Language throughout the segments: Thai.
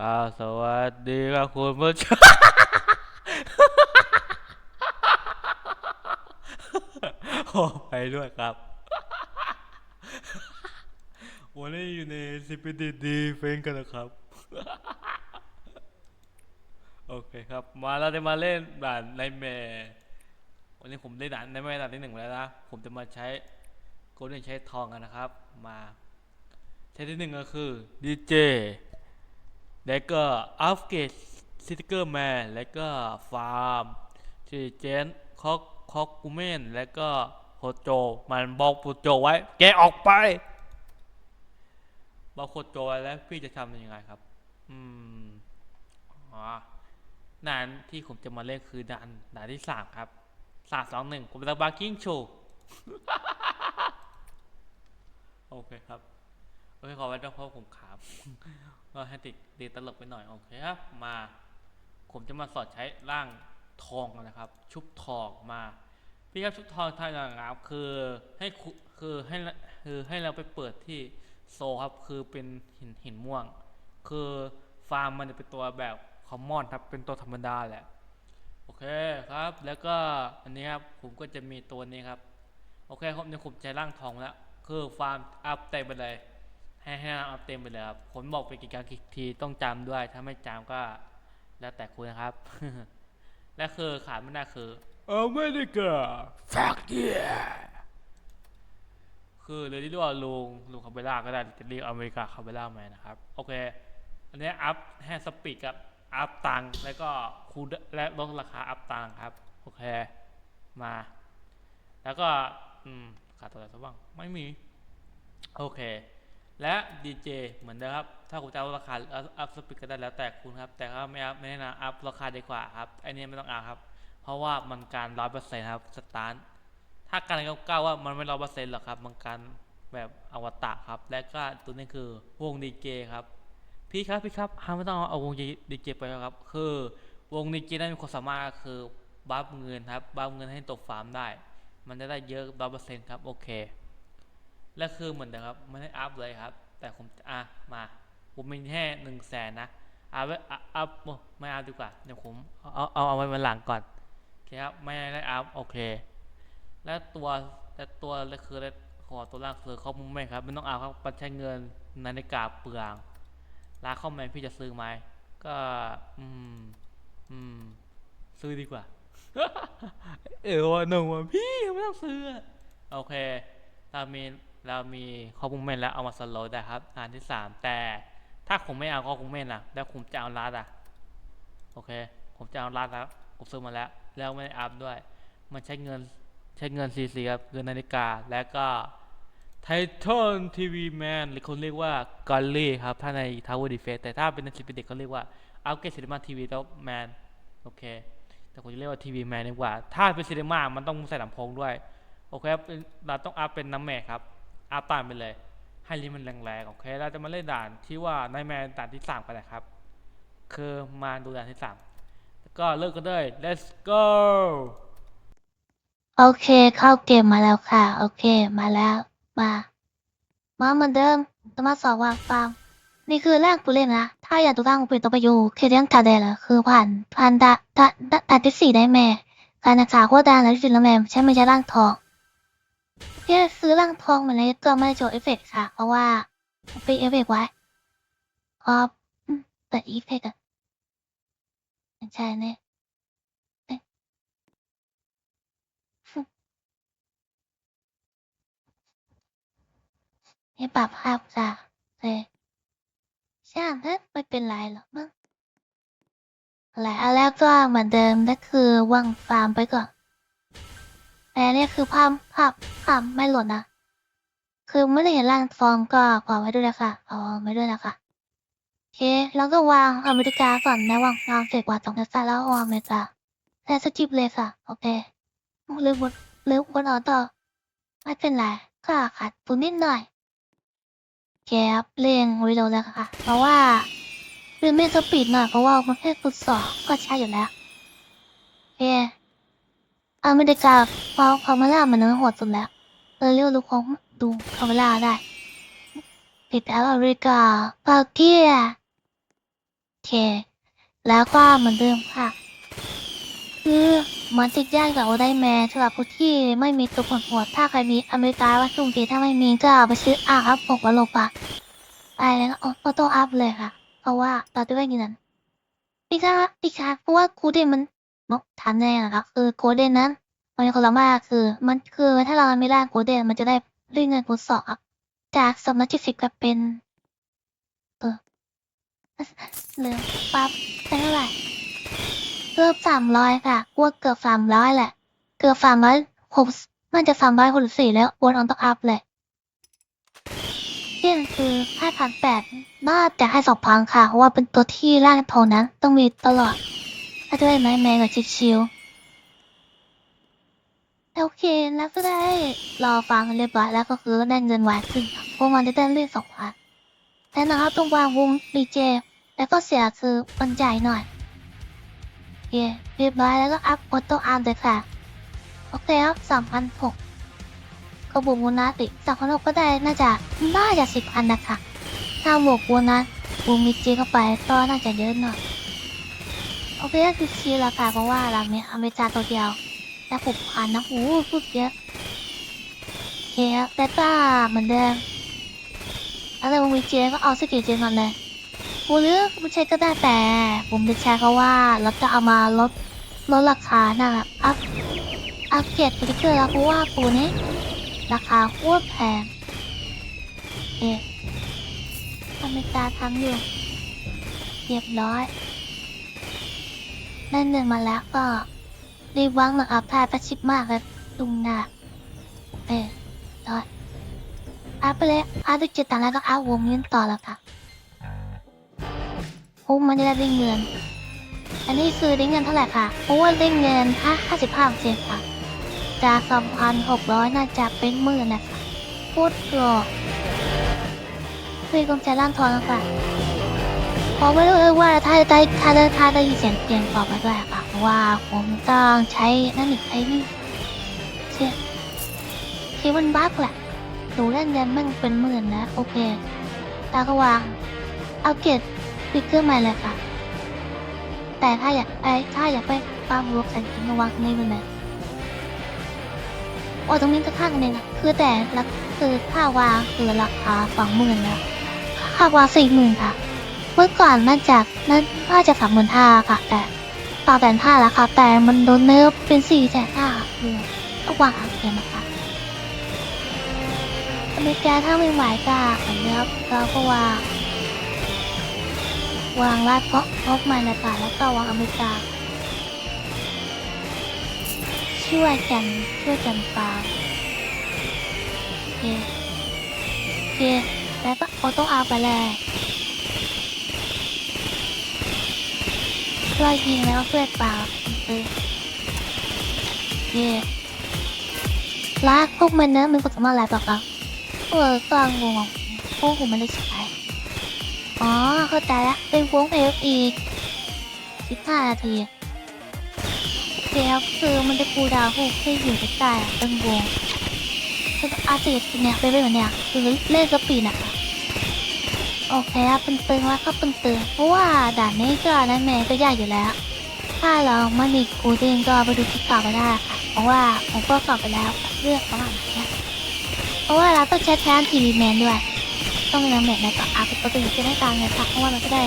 ครับสวัสดีครับคุณผู้ชมโอ้ไปด้วยครับ วันนี้อยู่ในซิปดีดีเฟนกันนะครับ โอเคครับ มาเราจะมาเล่นด่านในแม่วันนี้ผมได้ด่านในแม่ด่านที่หนึ่งแล้วนะ ผมจะมาใช้โกลเด้นใช้ทองกันนะครับ มาใช้ที่หนึ่งก็คือดีเจ แล้วก็อัฟเกตซิติเกอร์แมนแล้วก็ฟาร์มที่เจนคอกคอกกูเมนแล้วก็โฮโจ มันบอกโฮโจไว้ แกออกไปบอกโฮโจไว้แล้วพี่จะทำยังไงครับ อืมอ๋อด่านที่ผมจะมาเล่นคือด่านด่านที่สามครับสามสองหนึ่งผมเป็นบาร์กิ้งโชว์ โอเคครับ โอเคขอไว้ด้วยเพราะผมขามก็ให้ติดตีตลกไปหน่อยโอเคครับ มา ผมจะมาสอนใช้ร่างทองนะครับ ชุบทองมาพี่ครับชุบทองท่าอย่างครับคือให้คือให้คือให้เราไปเปิดที่โซครับคือเป็นหินหินม่วง คือฟาร์มมันจะเป็นตัวแบบคอมมอนครับเป็นตัวธรรมดาแหละโอเคครับ แล้วก็อันนี้ครับผมก็จะมีตัวนี้ครับโอเคครับเดี๋ยวผมใช้ร่างทองแล้วคือฟาร์มอัพเต็มไปเลย ให้ให้อัพเต็มไปเลยครับผมบอกไปกี่ครั้งกี่ทีต้องจำด้วย ถ้าไม่จำก็แล้วแต่คุณนะครับ และคือขาดไม่ได้คืออเมริกา fuck yeah คือเลยที่เรียกว่าลุงลุงคาเบล่าก็ได้จะเรียกอเมริกาคาเบล่าแมนนะครับ โอเค อันนี้อัพแฮสปีดกับอัพตังค์แล้วก็คูดและลดราคาอัพตังค์ครับ โอเค มา แล้วก็ อืมขาดตัวอะไรสักบ้างไม่มี โอเค และดีเจเหมือนเดิมครับ ถ้าคุณจะเอาราคาอัพอัพสปีดก็ได้แล้วแต่คุณครับ แต่ก็ไม่อัพไม่แนะนำอัพราคาดีกว่าครับไอเนี้ยไม่ต้องอัพครับ เพราะว่ามันการร้อยเปอร์เซ็นต์ครับสตาร์ทถ้าการเก้าว่ามันไม่ร้อยเปอร์เซ็นต์หรอกครับ มันการแบบอวตารครับ และก็ตัวนี้คือวงดีเจครับ พี่ครับพี่ครับห้ามไม่ต้องเอาวงดีเจไปครับ คือวงดีเจนั้นมีความสามารถคือบัฟเงินครับ บัฟเงินให้ตกฟาร์มได้ มันจะได้เยอะร้อยเปอร์เซ็นต์ครับ โอเค และคือเหมือนเดิมครับไม่ได้อัพเลยครับ แต่ผมอะมาผมมีแค่หนึ่งแสนนะเอาไว้อัพโอ้ไม่อัพดีกว่าเดี๋ยวผมเอาเอาเอาไว้วันหลังก่อนโอเคครับไม่ได้อัพโอเค และตัวและตัวและคือและขอตัวล่างคือข้อมูลไหมครับไม่ต้องเอาครับมันใช้เงินนาฬิกาเปลืองร้านข้อมูลพี่จะซื้อไหมก็อืมอืมซื้อดีกว่า เออหนึ่งว่าพี่ไม่ต้องซื้อโอเคเรามีเรามีข้อมูลเมนแล้วเอามาสโลว์ได้ครับอันที่สามแต่ถ้าผมไม่เอาข้อมูลเมนล่ะแล้วผมจะเอาลัดอะโอเค ผมจะเอาลัดแล้วผมซื้อมาแล้ว แล้วไม่ได้อัพด้วย มันใช้เงินใช้เงินซีซีครับเงินนาฬิกาแล้วก็ไททอนทีวีแมนหรือคนเรียกว่ากอลลี่ครับ ถ้าในทาวเวอร์ดีเฟสแต่ถ้าเป็นในสิบเด็กเขาเรียกว่าอัลเกตซินิมาทีวีแล้วแมนโอเค แต่ผมจะเรียกว่าทีวีแมนดีกว่า ถ้าเป็นซีนีมามันต้องใส่ลำโพงด้วย โอเคครับเป็นเราต้องอัพเป็นน้ำแม่ครับ อัพตามไปเลย ให้ลิมันแรงๆ โอเค เราจะมาเล่นด่านที่ว่าในแมนด่านที่สามกันนะครับ คือมาดูด่านที่สามแล้วก็เลิกกันเลย let's go โอเค เข้าเกมมาแล้วค่ะ โอเค มาแล้ว มา มาเหมือนเดิมจะมาสอบวางฟาร์มนี่คือแรกผู้เล่นนะ ถ้าอยากดูร่างเป็นตัวประโยชน์คือเรื่องทาเดลคือผ่านผ่านดาดาดาดาที่สี่ได้แม่การศึกษาโคตรดังแล้วที่สุดแล้วแม่ใช่ไม่ใช่ร่างทอง ที่ซื้อร่างทองมาเลยก็ไม่ได้โจเอฟเฟกต์ค่ะ เพราะว่าปิดเอฟเฟกต์ไว้พอแต่อีเฟกต์อะใช่เนี่ยให้ปรับภาพจ้ะเลยช่างเถอะไม่เป็นไรหรอกมั้งและอันแรกก็เหมือนเดิมก็คือว่างฟาร์มไปก่อน แต่เนี่ยคือภาพภาพภาพไม่หล่นนะ คือไม่ได้เห็นร่างฟองก็ขอไว้ด้วยนะคะขอไว้ด้วยนะคะโอเคแล้วก็วางอเมริกาก่อนนะวางวางเสกว่าสองนาทีแล้ววางอเมริกาแต่สกิปเลยค่ะ โอเคหรือบนหรือบนออต่อไม่เป็นไรก็ขาดตุนนิดหน่อยแกปเล่นวิดีโอแล้วค่ะ เพราะว่าเรื่องไม่สปีดหน่อยเพราะว่ามันแค่ฝึกสอบก็ใช่อยู่แล้วโอเค อเมริกาพอคาเมล่ามันเนื้อโหดสุดแล้วเลยเรียกลูกของดูคาเมล่าได้ติดแล้วอเมริกาเปาเกียเค แล้วก็เหมือนเดิมค่ะ คือมันติดยากกับโอไดแมนสำหรับผู้ที่ไม่มีตัวผลหัวถ้าใครมีอเมริกาว่าสุ่มดีถ้าไม่มีก็เอาไปซื้ออางอัพปกวันลโลปะไปแล้วก็ออโต้อัพเลยค่ะ เพราะว่าเราจะได้เงินนั้นอีกค่ะอีกค่ะเพราะว่าคูเดมัน มกทันแน่นะคะคือโคเดนนั้นมันมีคนละมากคือ มันคือถ้าเราไม่ได้โคเดนมันจะได้รื่อยเงินคูณสองครับ จากสำนักที่สิบกลายเป็น เออเหลือปั๊บได้เท่าไหร่เกือบสามร้อยค่ะกลัวเกือบสามร้อยแหละ เกือบสามร้อยหกมันจะสามร้อยหกสิบสี่แล้ววนออนต้องอัพเลยที่ยคือห้าพันแปดน่าจะให้สองพันค่ะ เพราะว่าเป็นตัวที่ร่างทองนั้นต้องมีตลอด ถ้าจะได้ไหมแมงกับชิวๆโอเคแล้วก็ได้รอฟังเรียบร้อยแล้วก็คือได้เงินไวขึ้นพวกมันได้เลื่อนสองพันแต่นะครับตรงวางวงดีเจแล้วก็เสียคือมันใหญ่หน่อยโอเคเรียบร้อยแล้วก็อัพออโต้อาร์เลยค่ะ โอเคครับสามพันหกก็บวกโบนัสอีกสามพันหกก็ได้น่าจะน่าจะสิบพันนะคะถ้าบวกโบนัสบวกมิจีเข้าไปก็น่าจะเยอะหน่อย โอเคก็คือชีราคาเพราะว่าเราเนี่ยอเมริกาตัวเดียวแต่หกพันนะโอ้พูดเยอะโอเคแต่ก็เหมือนเดิมอะไรบวกมิจีก็เอาสกิลเจนก่อนเลยกูเลือกไม่ใช่ก็ได้แต่ ผมจะแชร์เขาว่าเราจะเอามาลดลดราคานะครับอัพอัพเกรดสติกเกอร์แล้วเพราะว่าปูนี้ราคาโคตรแพงเอ๊ะอเมริกาทำอยู่เรียบร้อย ได้เงินมาแล้วก็รีบวางหนังอัพทายประชิดมากเลยลุงนาเอ๊ะร้อยอัพไปเลยอัพด้เจ็ดตังแล้วก็อัพวงเงินต่อแล้วค่ะโอ้มันจะได้เงิน อันนี้คือได้เงินเท่าไหร่ค่ะเพราะว่าได้เงินห้าห้าสิบห้าเซนค่ะจากสองพันหกร้อยน่าจะเป็นหมื่นนะคะพูดกรอกคือกงใจร่างทองแล้วค่ะ เพราะไม่รู้เลยว่าถ้าได้ถ้าได้ถ้าได้ยินเสียงเตียงตอบมาด้วยค่ะเพราะว่าผมต้องใช้นั่นอีกใช้นี่เชี่ยที่มันบั๊กแหละหนูเล่นเงินมันเป็นหมื่นนะโอเค ตาก็วางเอาเกตสติ๊กเกอร์ใหม่เลยค่ะ แต่ถ้าอยากไอถ้าอยากไปปาล์มรูปใส่กินวังในี่เป็นไหมโอ้ตรงนี้จะข้างกันเองนะคือแต่ละคือค่าวางคือราคาสองหมื่นนะค่าวางสี่หมื่นค่ะ เมื่อก่อนน่าจะน่าน่าจะสามหมื่นห้าค่ะ แต่ต่อแต่ห้าแล้วค่ะ แต่มันโดนเนิร์ฟเป็นสี่แสนห้าคือต้องวางเอาเกมนะคะอเมริกาถ้าไม่ไหวก็เหมือนเดิมเราก็วางวางลาดเพราะพบมาในป่าแล้วก็วางอเมริกา ช่วยกันช่วยกันฟาร์มโอเคโอเคแล้วก็ออโต้เอาไปเลย ช่วยยิงแล้วก็ช่วยปาเออโอเคลากพวกมันเนอะมันก็จะมาอะไรบอกเราเออก็งงพวกผมไม่ได้ใช้อ๋อ เข้าใจแล้วเป็นวงเอฟอีกสิบห้านาทีเดี๋ยวคือมันจะคูดาวน์พวกที่อยู่ใกล้ๆอะเป็นวงอาเซียเนี่ยไปเป็นแบบเนี้ยคือเล่นสปีดนะคะ โอเคครับเป็นตึงแล้วก็เป็นตึงเพราะว่าด่านนี้ก็นั่นแม่ก็ยากอยู่แล้ว ถ้าเราไม่มีกูเดงก็ไปดูคลิปต่อไปได้ค่ะเพราะว่าผมก็สอบไปแล้วเรื่องประมาณนี้เพราะว่าเราต้องใช้แทนทีวีแมนด้วย ต้องนำแบบในต่ออัพปกติจะได้ตามเลยค่ะเพราะว่ามันก็ได้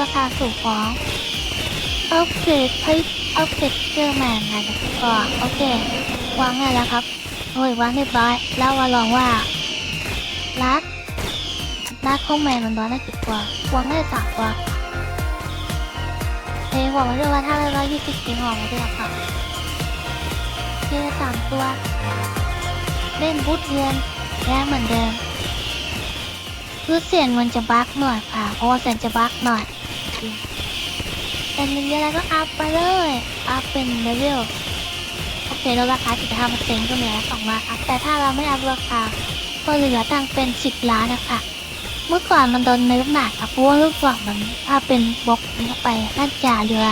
ราคาสูงฟ้องอัปเกรดเฮ้ยอัปเกรดเจอแมนนะก็โอเควางง่ายแล้วครับโอ้ยวางเรียบร้อยแล้วมาลองว่าลัด ลัดของแมนมันร้อยละสิบกว่าวาได้สากว่าเฮ้ยบอกมาด้วยว่าถ้าเราร้อยยี่สิบกิงออกมาด้วยค่ะเจอสามตัว เล่นบูทเงินและเหมือนเดิมคือเสียงมันจะบั๊กหน่อยค่ะ เพราะว่าเสียงจะบั๊กหน่อยแต่มีอะไรก็อัพไปเลยอัพเป็นเลเวลโอเคแล้วราคาสิบห้าเปอร์เซ็นต์ก็เหลือสองล้านอัพแต่ถ้าเราไม่อัพราคาก็เหลือตังเป็นสิบล้านนะคะ เมื่อก่อนมันโดนเนิร์ฟหนักค่ะเพราะว่าลูกกล่องมันถ้าเป็นบล็อกนี้เข้าไปน่าจะเหลือ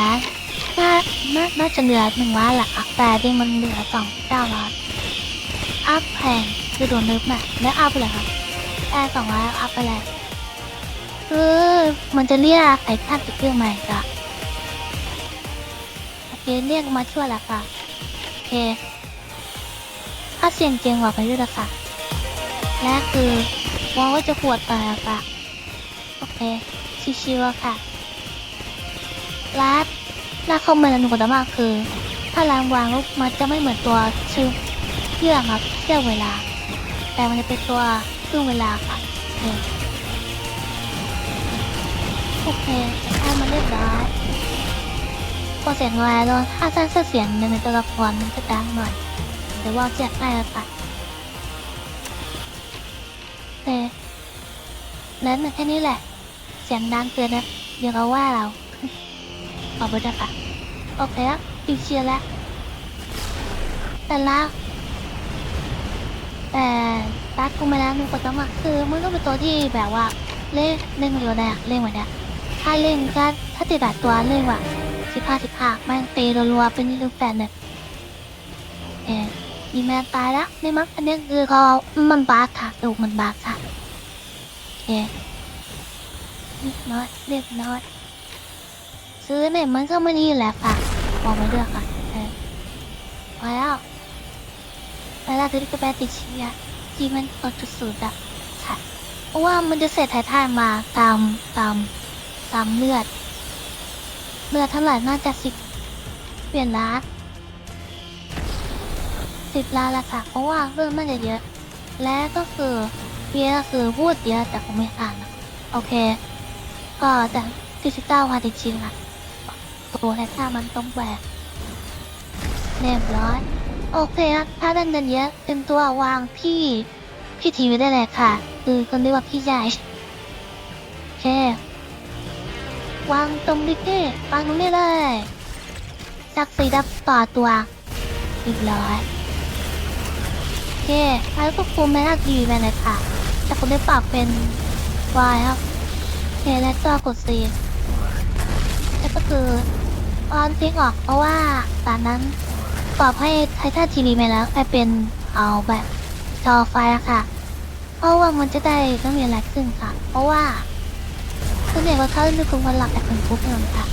น่าน่าน่าจะเหลือหนึ่งล้านแหละค่ะแต่จริงมันเหลือสองเก้าล้านอัพแพงคือโดนเนิร์ฟหนักแล้วอัพไปเลยค่ะแอร์สองร้อยอัพไปเลยคือมันจะเรียกไอ้ข้ามจากเครื่องใหม่ค่ะโอเคเรียกมาช่วยล้วค่ะโอเคถ้าเสียงเจงกว่าไปด้วยละค่ะและคือ วองก็จะปวดไปอะค่ะโอเค ชิวๆอค่ะ รัดลาเข้ามาแล้วหนูก็จะมากคือ ถ้าล้างวางล้วมันจะไม่เหมือนตัวชื่อเชื่อครับเชื่อเวลา แต่มันจะเป็นตัวครึ่งเวลาค่ะโอเคโอเคถ้มันเรียบร้อยพอเสียงลายแล้วถ้าสร้างเสียงในตัวละครมันจะดังหน่อยแต่ว่าแจกได้แล้วค่ะ โอเคนั้นแค่นี้แหละ เสียงดังเกินนะเดี๋ยวเขาว่าเราขอบคุณค่ะโอเคแล้วดีเชียร์แล้วแต่ละแต่ตัดกูมาแล้วหนูก็ต้องมาคือมันก็เป็นตัวที่แบบว่าเล่นเล่นอยู่ได้อะเล่นแบบเนี้ยถ้าเล่นก็ถ้าติดแบบตัวเล่นว่ะสิบห้าสิบห้าแม่งตีรัวๆเป็นยี่ลูกแฟนเนี่ยเอ๊มีแมนตายแล้วนี่มั้งอันนี้คือเขามันบาร์ค่ะลูกมันบาร์ค่ะ เอ๊เนอยเรียบน้อยซื้อเนี่ยมันก็ไม่ดีแหละค่ะบอกมาเลือกค่ะเออพอแล้วเวลาที่จะไปติดเชื้อที่มันตกจุดสูดอะค่ะเพราะว่ามันจะเศษถ่ายทานมาตามตามตามเลือด เลือดเท่าไหร่น่าจะสิบเปลี่ยนล้านสิบล้านละค่ะ เพราะว่าเลือดมันจะเยอะ และก็คือ พียก็คือพูดเยอะแต่ผมไม่อ่านนะโอเค ก็แต่ที่สิบเก้าวันจริงๆค่ะตัวแทนท่ามันต้องแบกเรียบร้อย โอเคนะถ้าดันเดินเยอะเป็นตัววางที่พี่ทีวีได้เลยค่ะ คือคนเรียกว่าพี่ใหญ่โอเควางตรงนี้เก้วางตรงนี้เลยสักสีดับต่อตัวเรียบร้อยโอเคแล้วก็คุมแม่นาทีวีไปเลยค่ะ แต่คุณได้ปรับเป็นวายครับเคแล้วก็กดซีแล้วก็คือออนทิ้งออกเพราะว่าตอนนั้นปรับให้ไททันทีวีไปแล้วกลายเป็นเอาแบบจอไฟอะค่ะ เพราะว่ามันจะได้ต้องมีอะไรขึ้นค่ะ เพราะว่าส่วนใหญ่ว่าเขาไม่คุ้มวันหลักแต่คนปุ๊บเองค่ะ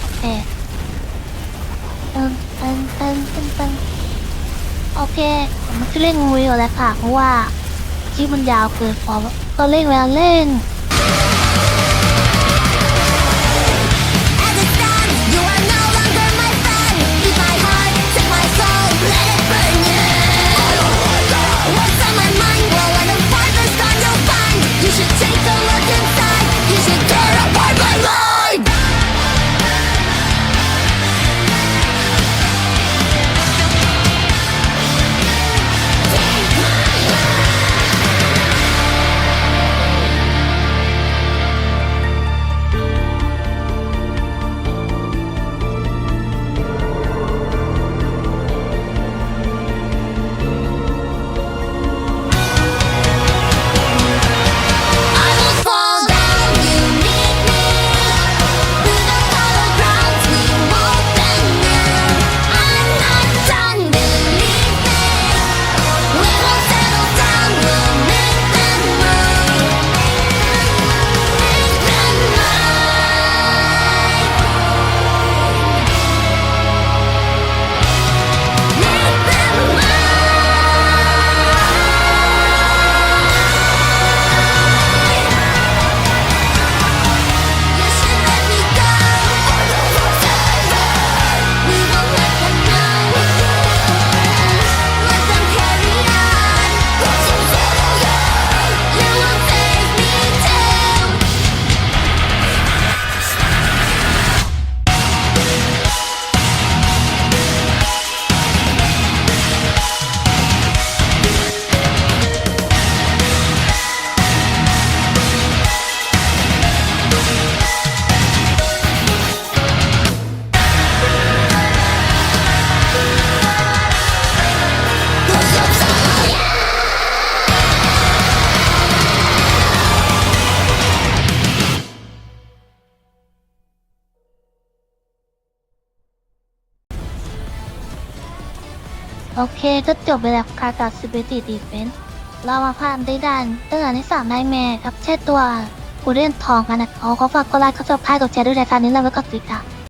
โอเคเติมเติมเติมเติมโอเคผมมันจะเล่นงูอยู่แล้วค่ะ เพราะว่า ที่มันยาวเกินพอก็เล่นเวลาเล่น เคก็จบไปแล้วค่ะกับสเปติดีเฟนเรามาผ่านได้ดันตั้งแต่ในสามนายแม่ครับใช่ตัวกูเล่นทองกันนะขอขอฝากกดไลค์กดซับสไครต์กดแชร์ด้วยรายการนี้แล้วก็ติดตาม